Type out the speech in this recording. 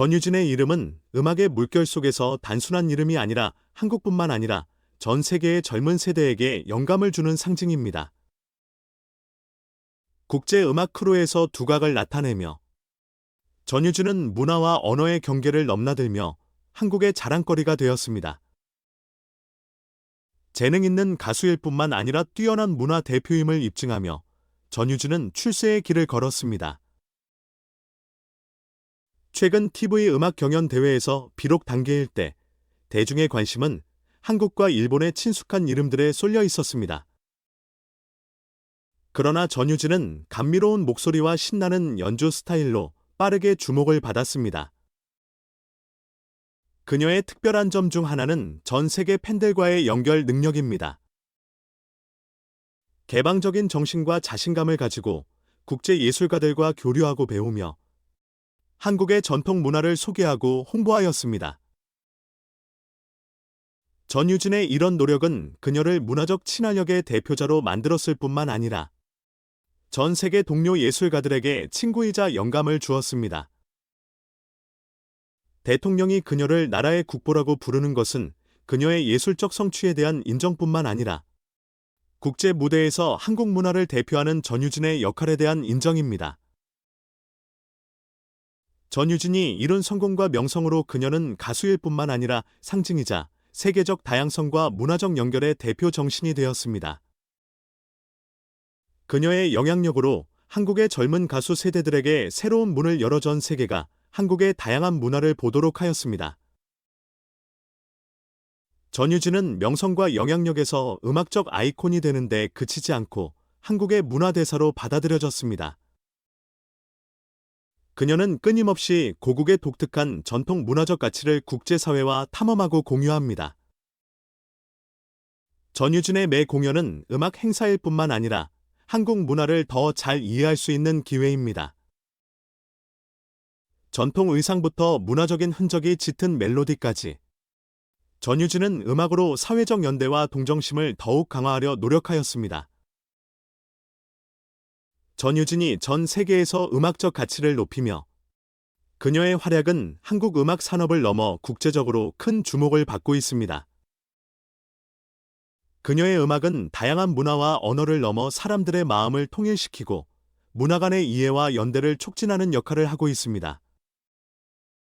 전유진의 이름은 음악의 물결 속에서 단순한 이름이 아니라 한국뿐만 아니라 전 세계의 젊은 세대에게 영감을 주는 상징입니다. 국제 음악 크루에서 두각을 나타내며 전유진은 문화와 언어의 경계를 넘나들며 한국의 자랑거리가 되었습니다. 재능 있는 가수일 뿐만 아니라 뛰어난 문화 대표임을 입증하며 전유진은 출세의 길을 걸었습니다. 최근 TV 음악 경연 대회에서 비록 단계일 때 대중의 관심은 한국과 일본의 친숙한 이름들에 쏠려 있었습니다. 그러나 전유진은 감미로운 목소리와 신나는 연주 스타일로 빠르게 주목을 받았습니다. 그녀의 특별한 점 중 하나는 전 세계 팬들과의 연결 능력입니다. 개방적인 정신과 자신감을 가지고 국제 예술가들과 교류하고 배우며 한국의 전통 문화를 소개하고 홍보하였습니다. 전유진의 이런 노력은 그녀를 문화적 친화력의 대표자로 만들었을 뿐만 아니라 전 세계 동료 예술가들에게 친구이자 영감을 주었습니다. 대통령이 그녀를 나라의 국보라고 부르는 것은 그녀의 예술적 성취에 대한 인정뿐만 아니라 국제 무대에서 한국 문화를 대표하는 전유진의 역할에 대한 인정입니다. 전유진이 이룬 성공과 명성으로 그녀는 가수일 뿐만 아니라 상징이자 세계적 다양성과 문화적 연결의 대표 정신이 되었습니다. 그녀의 영향력으로 한국의 젊은 가수 세대들에게 새로운 문을 열어 전 세계가 한국의 다양한 문화를 보도록 하였습니다. 전유진은 명성과 영향력에서 음악적 아이콘이 되는데 그치지 않고 한국의 문화대사로 받아들여졌습니다. 그녀는 끊임없이 고국의 독특한 전통 문화적 가치를 국제사회와 탐험하고 공유합니다. 전유진의 매 공연은 음악 행사일 뿐만 아니라 한국 문화를 더 잘 이해할 수 있는 기회입니다. 전통 의상부터 문화적인 흔적이 짙은 멜로디까지 전유진은 음악으로 사회적 연대와 동정심을 더욱 강화하려 노력하였습니다. 전유진이 전 세계에서 음악적 가치를 높이며 그녀의 활약은 한국 음악 산업을 넘어 국제적으로 큰 주목을 받고 있습니다. 그녀의 음악은 다양한 문화와 언어를 넘어 사람들의 마음을 통일시키고 문화 간의 이해와 연대를 촉진하는 역할을 하고 있습니다.